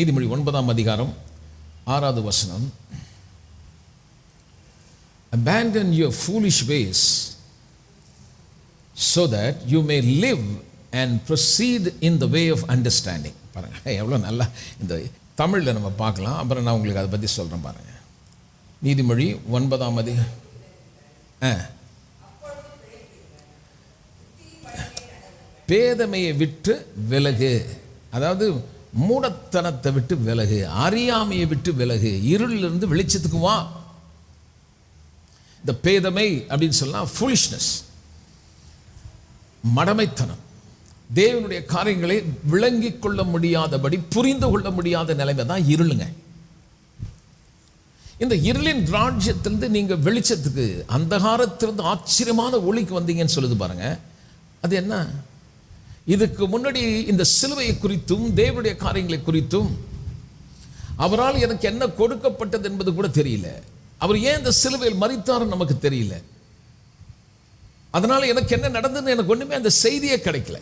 நீதிமொழி ஒன்பதாம் அதிகாரம் ஆறாவது வசனம். Abandon your foolish ways so that you may live and proceed in the way of understanding. பாருங்க எவ்வளோ நல்லா இந்த தமிழில் நம்ம பார்க்கலாம். அப்புறம் நான் உங்களுக்கு அதை பற்றி சொல்கிறேன் பாருங்க. நீதிமொழி ஒன்பதாம் அதி ஆ. பேதமையை விட்டு விலகு. அதாவது மூடத்தனத்தை விட்டு விலகு அறியாமையை விட்டு விலகு இருளிலிருந்து வெளிச்சத்துக்கு வா. இந்த பேதமை அப்படின்னு சொல்லலாம் ஃபுலிஷ்னஸ் மடமைத்தனம். தேவனுடைய காரியங்களை விளங்கிக் கொள்ள முடியாதபடி புரிந்து கொள்ள முடியாத நிலைமை தான் இருளுங்க. இந்த இருளின் ராஜ்யத்திலிருந்து நீங்கள் வெளிச்சத்துக்கு அந்தகாரத்திலிருந்து ஆச்சரியமான ஒளிக்கு வந்தீங்கன்னு சொல்லுது பாருங்க. அது என்ன? இதுக்கு முன்னாடி இந்த சிலுவையை குறித்தும் தேவனுடைய காரியங்களை குறித்தும் அவரால் எனக்கு என்ன கொடுக்கப்பட்டது என்பது கூட தெரியல. அவர் ஏன் இந்த சிலுவையில் மறித்தாருன்னு நமக்கு தெரியல. அதனால் எனக்கு என்ன நடந்ததுன்னு எனக்கு ஒண்ணுமே அந்த செய்தியே கிடைக்கல.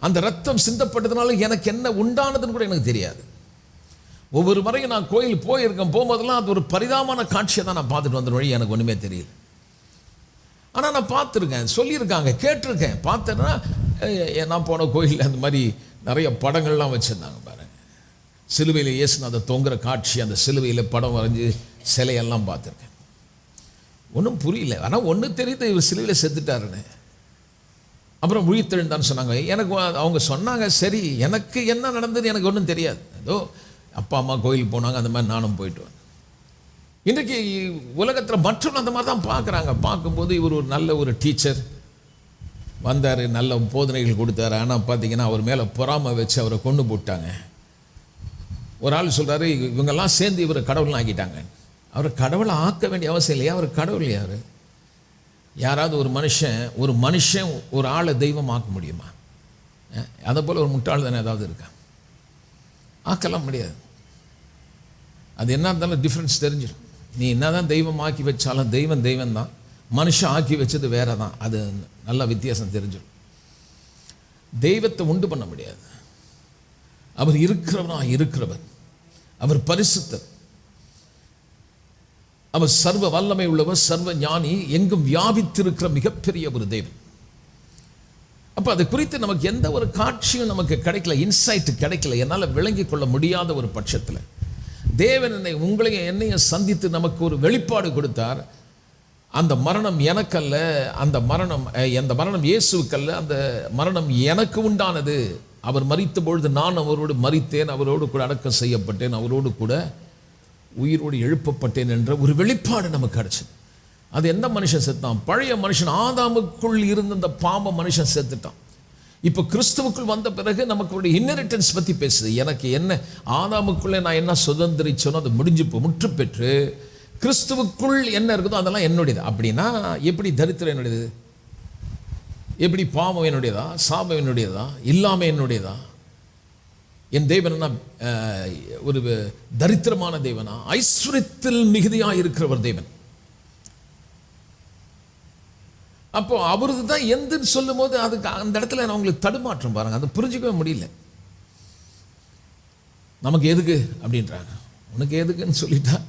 அந்த ரத்தம் சிந்தப்பட்டதுனால எனக்கு என்ன உண்டானதுன்னு கூட எனக்கு தெரியாது. ஒவ்வொரு முறையும் நான் கோயில் போயிருக்கேன் போகும்போதெல்லாம் அது ஒரு பரிதாபமான காட்சியை தான் நான் பார்த்துட்டு வந்த வழி எனக்கு ஒன்றுமே தெரியல. ஆனால் நான் பார்த்துருக்கேன் சொல்லியிருக்காங்க கேட்டிருக்கேன். பார்த்தேன்னா நான் போன கோயிலில் அந்த மாதிரி நிறைய படங்கள்லாம் வச்சுருந்தாங்க பாருங்கள் சிலுவையில் இயேசுநாத தொங்குற காட்சி அந்த சிலுவையில் படம் வரைஞ்சி சிலையெல்லாம் பார்த்துருக்கேன். ஒன்றும் புரியல. ஆனால் ஒன்று தெரியுது இவர் சிலுவையில் செத்துட்டாருன்னு. அப்புறம் விழித்தெழுந்தான்னு சொன்னாங்க. எனக்கு அவங்க சொன்னாங்க சரி எனக்கு என்ன நடந்தது எனக்கு ஒன்றும் தெரியாது. ஏதோ அப்பா அம்மா கோயிலுக்கு போனாங்க அந்த மாதிரி நானும் போயிட்டு வந்தேன். இன்றைக்கு உலகத்தில் மற்றவங்க அந்த மாதிரி தான் பார்க்குறாங்க. பார்க்கும்போது இவர் ஒரு நல்ல ஒரு டீச்சர். வந்தார் நல்ல போதனைகள் கொடுத்தாரு. ஆனால் பார்த்தீங்கன்னா அவர் மேலே பொறாமை வச்சு அவரை கொண்டு போட்டாங்க. ஒரு ஆள் சொல்கிறாரு இவங்கெல்லாம் சேர்ந்து இவரை கடவுள்னு ஆக்கிட்டாங்க. அவரை கடவுளை ஆக்க வேண்டிய அவசியம் இல்லையா? அவர் கடவுள் யார் யாராவது ஒரு மனுஷன் ஒரு மனுஷன் ஒரு ஆளை தெய்வம் ஆக்க முடியுமா? அதை போல் ஒரு முட்டாள் தானே ஏதாவது இருக்கா? ஆக்கலாம் முடியாது. அது என்ன இருந்தாலும் டிஃப்ரென்ஸ் தெரிஞ்சிடும் நீ என்னதான் தெய்வம் ஆக்கி வச்சாலும் தெய்வம் தெய்வம் தான் மனுஷன் ஆக்கி வச்சது வேற தான் அது நல்ல வித்தியாசம் தெரிஞ்சிடும். தெய்வத்தை உண்டு பண்ண முடியாது. அவர் இருக்கிறவனா இருக்கிறவர் அவர் பரிசுத்தர். அவர் சர்வ வல்லமை உள்ளவர் சர்வ ஞானி எங்கும் வியாபித்திருக்கிற மிகப்பெரிய ஒரு தெய்வம். அப்போ அது குறித்து நமக்கு எந்த ஒரு காட்சியும் நமக்கு கிடைக்கல இன்சைட் கிடைக்கல. என்னால் விளங்கிக் கொள்ள முடியாத ஒரு பட்சத்தில். தேவன் என்னை உங்களையும் என்னையும் சந்தித்து நமக்கு ஒரு வெளிப்பாடு கொடுத்தார். அந்த மரணம் எனக்கல்ல அந்த மரணம் அந்த மரணம் இயேசுக்கல்ல அந்த மரணம் எனக்கு உண்டானது. அவர் மறித்த பொழுது நான் அவரோடு மறித்தேன் அவரோடு கூட அடக்கம் செய்யப்பட்டேன் அவரோடு கூட உயிரோடு எழுப்பப்பட்டேன் என்ற ஒரு வெளிப்பாடு நமக்கு கிடச்சிது. அது எந்த மனுஷன் செத்தான்? பழைய மனுஷன் ஆதாமுக்குள் இருந்த அந்த பாம்பை மனுஷன் செத்துட்டான். இப்போ கிறிஸ்துவுக்குள் வந்த பிறகு நமக்கு இன்னெரிட்டன்ஸ் பற்றி பேசுது. எனக்கு என்ன ஆதாமுக்குள்ளே நான் என்ன சுதந்திரிச்சோனோ அது முடிஞ்சு போ முற்று பெற்று கிறிஸ்துவுக்குள் என்ன இருக்குதோ அதெல்லாம் என்னுடையது. அப்படின்னா எப்படி தரித்திரம் என்னுடையது? எப்படி பாவம் என்னுடையதா? சாபம் என்னுடையதா? இல்லாமல் என்னுடையதா? என் தேவன் என்ன ஒரு தரித்திரமான தேவனா? ஐஸ்வர்யத்தில் மிகுதியாக இருக்கிறவர் தேவன். அப்போ அவரது தான் எந்துன்னு சொல்லும் போது அதுக்கு அந்த இடத்துல நான் உங்களுக்கு தடுமாற்றம் பாருங்க. அதை புரிஞ்சிக்கவே முடியல. நமக்கு எதுக்கு அப்படின்றாங்க. உனக்கு எதுக்குன்னு சொல்லிட்டா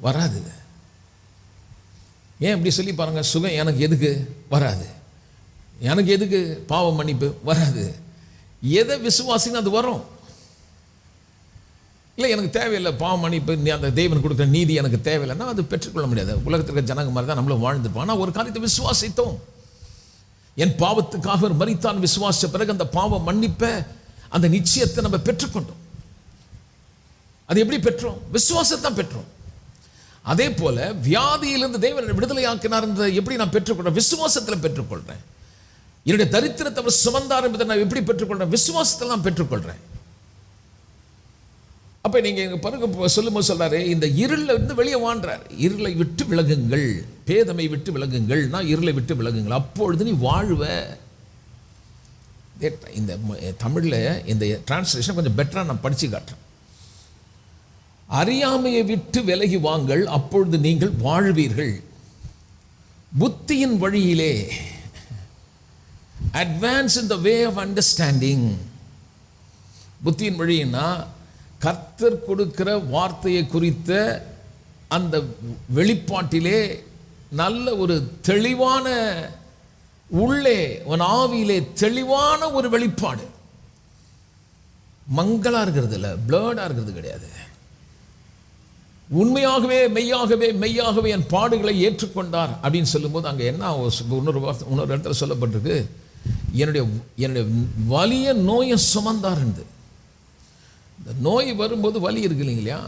வராது. ஏன் இப்படி சொல்லி பாருங்க? சுகம் எனக்கு எதுக்கு? வராது. எனக்கு எதுக்கு? பாவ மன்னிப்பு வராது. எதை விசுவாசின்னு அது வரும். இல்லை எனக்கு தேவையில்லை. பாவம் மன்னிப்பு நீ அந்த தேவன் கொடுக்குற நீதி எனக்கு தேவையில்லைன்னா அது பெற்றுக்கொள்ள முடியாது. உலகத்தில் இருக்க ஜனங்க மாதிரி தான் நம்மளும் வாழ்ந்துருப்போம் ஆனால் ஒரு காரியத்தை விசுவாசித்தோம். என் பாவத்துக்காக ஒரு மறித்தான் விசுவாசித்த பிறகு அந்த பாவம் மன்னிப்பை அந்த நிச்சயத்தை நம்ம பெற்றுக்கொண்டோம். அது எப்படி பெற்றோம்? விசுவாசத்தான் பெற்றோம். அதே போல வியாதியிலிருந்து தேவன் விடுதலை விடுதலையாக்கினார் எப்படி நான் பெற்றுக்கொள்றேன்? விசுவாசத்தில் பெற்றுக்கொள்றேன். என்னுடைய தரித்திரத்தை அவர் சுமந்தார் என்பதை நான் எப்படி பெற்றுக்கொள்றேன்? விசுவாசத்தில் நான் பெற்றுக்கொள்றேன். அப்போ நீங்கள் எங்கள் பாருங்க சொல்லும்போது சொல்கிறாரு இந்த இருளில் இருந்து வெளியே வான்றார். இருளை விட்டு விலகுங்கள். பேதமை விட்டு விலகுங்கள். நான் இருளை விட்டு விலகுங்கள். அப்பொழுது நீ வாழ்வ. இந்த தமிழில் இந்த டிரான்ஸ்லேஷன் கொஞ்சம் பெட்டராக நான் படித்து காட்டுறேன். அறியாமையை விட்டு விலகி வாங்கள். அப்பொழுது நீங்கள் வாழ்வீர்கள். புத்தியின் வழியிலே. Advance in the way of understanding புத்தியின் வழின்னா கர்த்தர் கொடுக்கிற வார்த்தையை குறித்த அந்த வெளிப்பாட்டிலே நல்ல ஒரு தெளிவான உள்ளே உன் ஆவியிலே தெளிவான ஒரு வெளிப்பாடு. மங்களா இருக்கிறது இல்லை பிளர்டா இருக்கிறது கிடையாது. உண்மையாகவே மெய்யாகவே மெய்யாகவே என் பாடுகளை ஏற்றுக்கொண்டார் அப்படின்னு சொல்லும்போது அங்கே என்ன இன்னொரு வார்த்தை இன்னொரு இடத்துல சொல்லப்பட்டிருக்கு. என்னுடைய என்னுடைய வலிய நோயை சுமந்தார் என்று. இந்த நோய் வரும்போது வலி இருக்கு இல்லைங்களா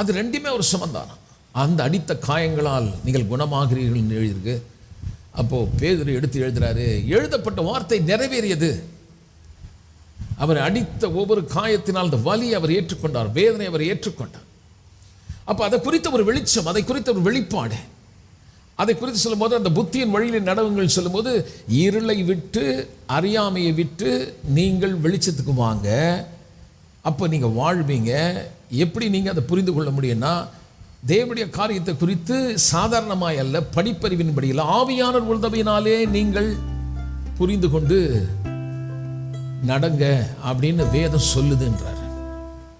அது ரெண்டுமே ஒரு சமந்தானம் அந்த அடித்த காயங்களால் நீங்கள் குணமாகிறீர்கள் எழுதியிருக்கு. அப்போது பேதர் எடுத்து எழுதுகிறாரு எழுதப்பட்ட வார்த்தை நிறைவேறியது. அவர் அடித்த ஒவ்வொரு காயத்தினால் அந்த வலி அவர் ஏற்றுக்கொண்டார் வேதனை அவர் ஏற்றுக்கொண்டார். அப்போ அதை குறித்த ஒரு வெளிச்சம் அதை குறித்த ஒரு வெளிப்பாடு. அதை குறித்து சொல்லும்போது அந்த புத்தியின் வழியில் நடவுங்கள் சொல்லும்போது இருளை விட்டு அறியாமையை விட்டு நீங்கள் வெளிச்சத்துக்கு வாங்க அப்போ நீங்கள் வாழ்வீங்க. எப்படி நீங்கள் அதை புரிந்து கொள்ள முடியும்னா தேவனுடைய காரியத்தை குறித்து சாதாரணமாய் அல்ல படிப்பறிவின்படியில் ஆவியானவர் உள்தவையினாலே நீங்கள் புரிந்து கொண்டு நடங்க அப்படின்னு வேதம் சொல்லுதுன்றார்.